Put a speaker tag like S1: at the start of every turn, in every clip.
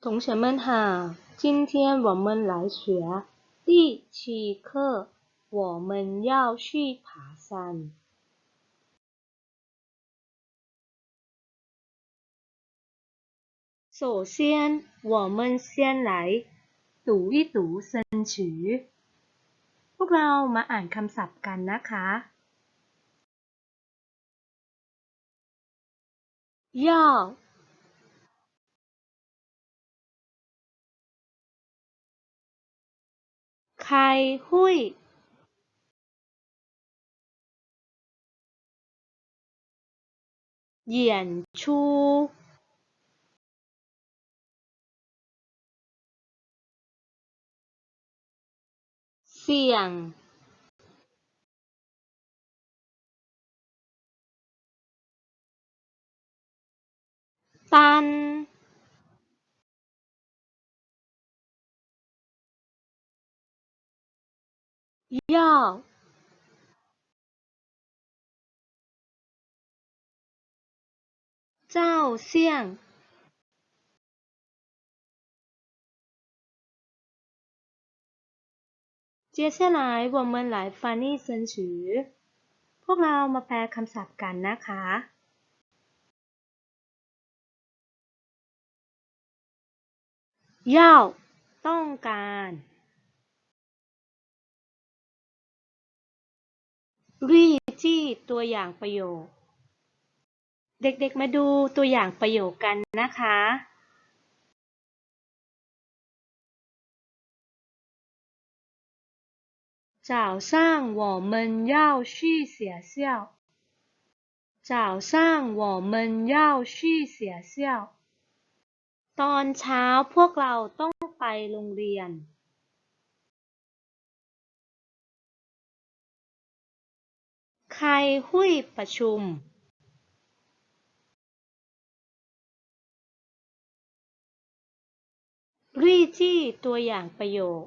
S1: 同学们好，今天我们来学第七课，我们要去爬山。首先，我们先来读一读เซินฉือพวกเรามาอ่านคำศัพท์กันนะคะ 要 开会เหยียนชูเสี่ยง ตัน 要照相接下来我们来翻译เซินฉือพวกเรามาแปลคำศัพท์กันนะคะ 要ต้องการ รีจี้ตัวอย่างประโยค เด็กๆมาดูตัวอย่างประโยคกันนะคะ早上我们要去学校。早上我们要去学校。ตอนเช้าพวกเราต้องไปโรงเรียน ใครหุ้ยประชุมรี่จี้ตัวอย่างประโยค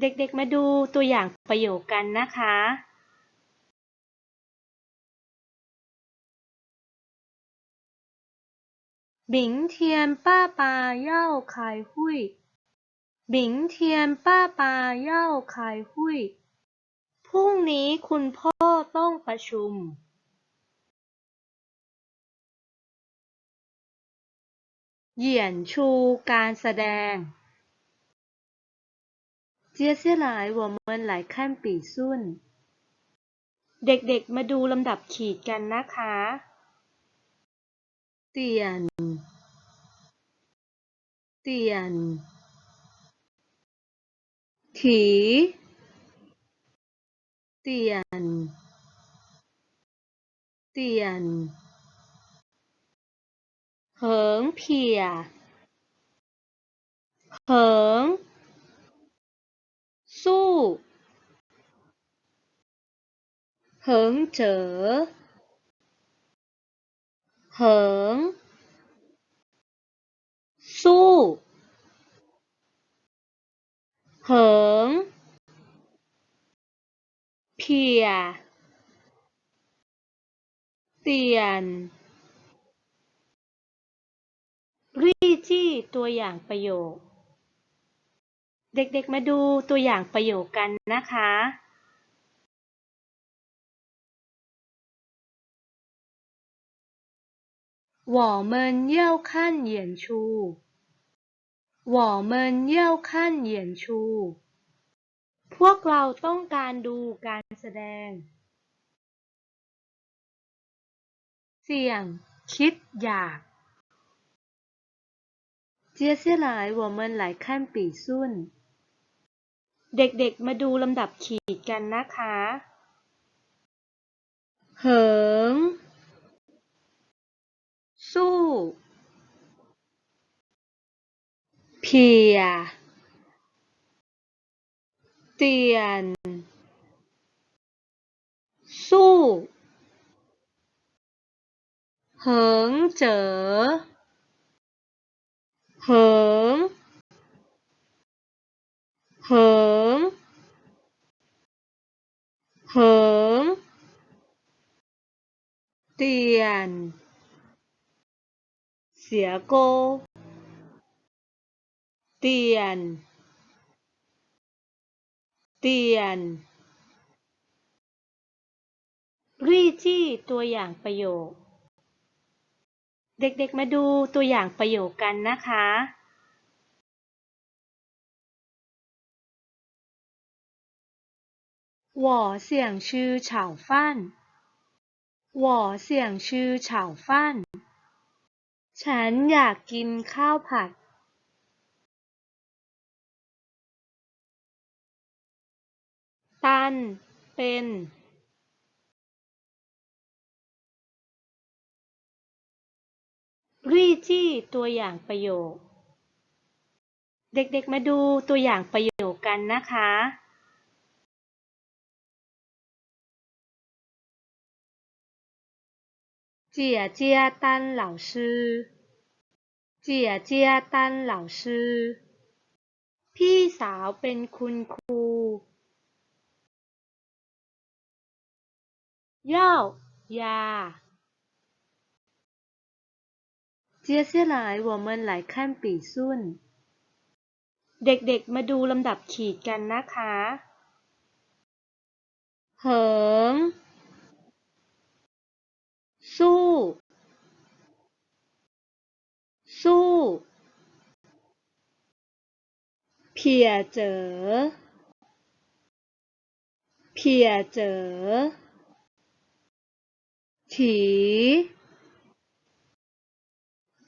S1: เด็กๆมาดูตัวอย่างประโยคกันนะคะ บิงเทียนป้าปาเย่าคายหุ้ยบิงเทียนป้าปาเย่าคายหุ้ย รุ่งนี้คุณพ่อต้องประชุมเหยียนชูการแสดงเจียเสียหลายว่มินหลายขั้นปีสุ่น เด็กๆมาดูลำดับขีดกันนะคะเตียนเตียนถี งสู้เหิงเจ๋อเหิงสู้ เหิงเพียเตียน รีจี้ตัวอย่างประโยค เด็กๆมาดูตัวอย่างประโยคกันนะคะ我们要看演出。我们要看演出。 พวกเราต้องการดูการแสดง เสี่ยง คิดอยาก接下来我们来看笔顺เด็กๆ มาดูลำดับขีดกันนะคะเหิงสู้เพีย เตียนสู้เหิงเจ๋อ เหิงเหิงเหิงเตียนเสียโก เตียน เตียน รี่จี้ตัวอย่างประโยค เด็กๆ มาดูตัวอย่างประโยคกันนะคะ我想吃炒饭我想吃炒饭ฉันอยากกินข้าวผัด ตัน เป็น รี่จี้ตัวอย่างประโยค เด็กๆ มาดูตัวอย่างประโยคกันนะคะ姐姐丹老师姐姐丹老师พี่สาวเป็นคุณครู 药ยา接下来我们来看笔顺เด็กๆ มาดูลำดับขีดกันนะคะเหิง สู้ สู้ เพียเจอ เพียเจอ ถี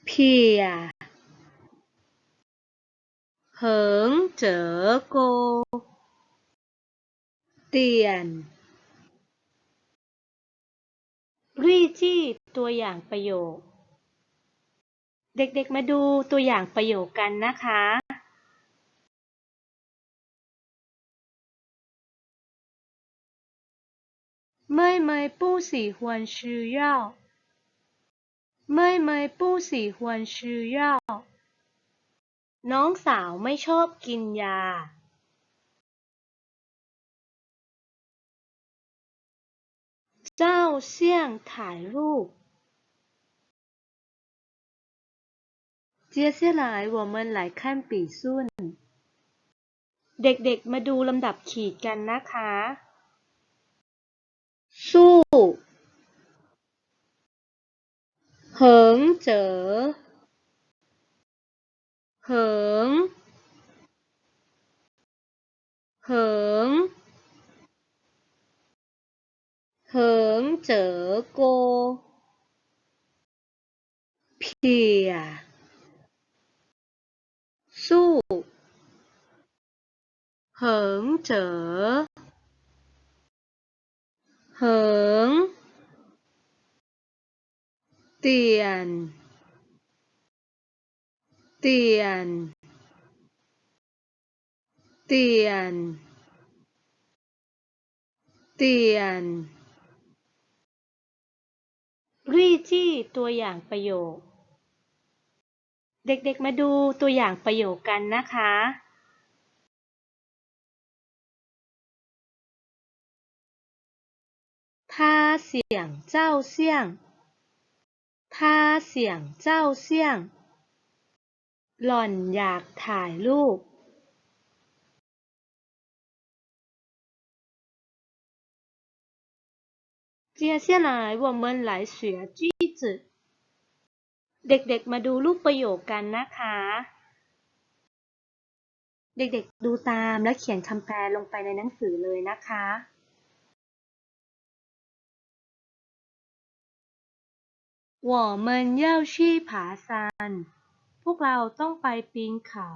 S1: เพีย เหิงเจอโก เตียนรี่จี้ตัวอย่างประโยค เด็กๆมาดูตัวอย่างประโยคกันนะคะ 妹妹不喜欢吃药妹妹不喜欢吃药น้องสาวไม่ชอบกินยา เจ้าเสี่ยงถ่ายรูป接下来我们来看笔顺เด็กๆ มาดูลำดับขีดกันนะคะ สู้เหิงเจอเหิงเหิงเหิงเจอโกเพียสู้เหิงเจอ เหิง เตียน เตียน เตียน เตียน รี่จี้ตัวอย่างประโยค เด็กๆมาดูตัวอย่างประโยคกันนะคะ ท่าเสียงเจ้าเสี่ยงท่าเสียงเจ้าเสี่ยง หล่อนอยากถ่ายรูป接下来我们来学句子เด็กๆ มาดูรูปประโยคกันนะคะ เด็กๆ ดูตามและเขียนคำแปลลงไปในหนังสือเลยนะคะ 我们要去爬山พวกเราต้องไปปีนเขา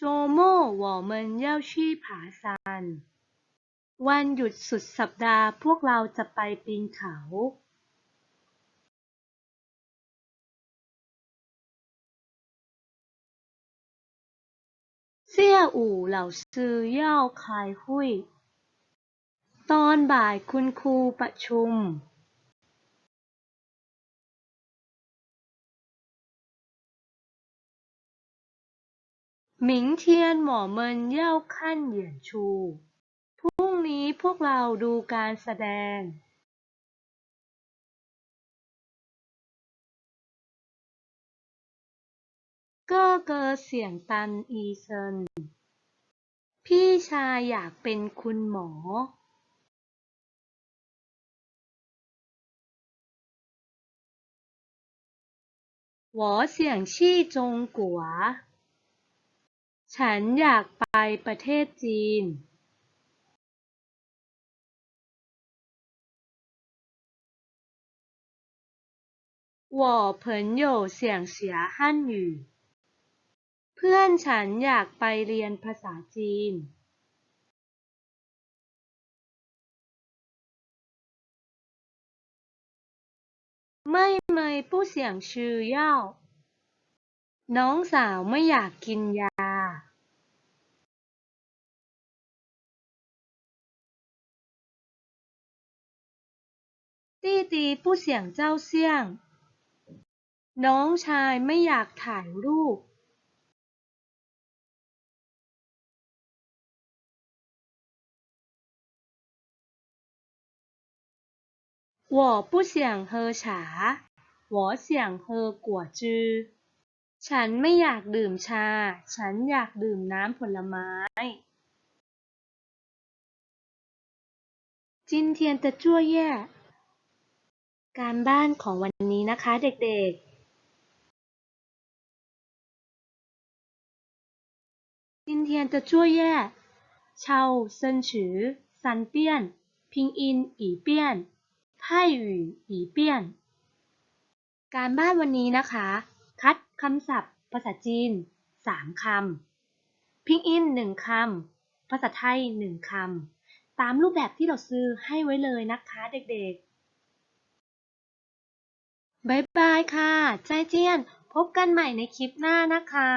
S1: 周末我们要去爬山วันหยุดสุดสัปดาห์พวกเราจะไปปีนเขา เสี่ยอู่เหล่าซือย่าคายหุ้ย ตอนบ่ายคุณครูประชุม หมิงเทียนหมอเมินเย่าขั้นเหยียนชู พรุ่งนี้พวกเราดูการแสดง ก็เกอเสียงตันอีเซิน พี่ชายอยากเป็นคุณหมอ หวอเสี่ยงชี่จงกัว ฉันอยากไปประเทศจีน 我朋友想学汉语เ พื่อนฉันอยากไปเรียนภาษาจีนไม่ไม่ผู้เสียงชื่อย่าน้องสาวไม่อยากกินยา ตี้ตีผู้เสียงเจ้าเสี่ยง น้องชายไม่อยากถ่ายรูป 我不想喝茶我想喝果汁ฉันไม่อยากดื่มชา ฉันอยากดื่มน้ำผลไม้今天的作业การบ้านของวันนี้นะคะเด็กๆ今天的作业抄生词三 ไพ่หยู่หีเปียน การบ้านวันนี้นะคะ คัดคำศัพท์ ภาษาจีน 3 คำ พิงอิน 1 คำ ภาษาไทย 1 คำ ตามรูปแบบที่เราซื้อให้ไว้เลยนะคะเด็กๆบายบายค่ะ ใจเจียน พบกันใหม่ในคลิปหน้านะคะ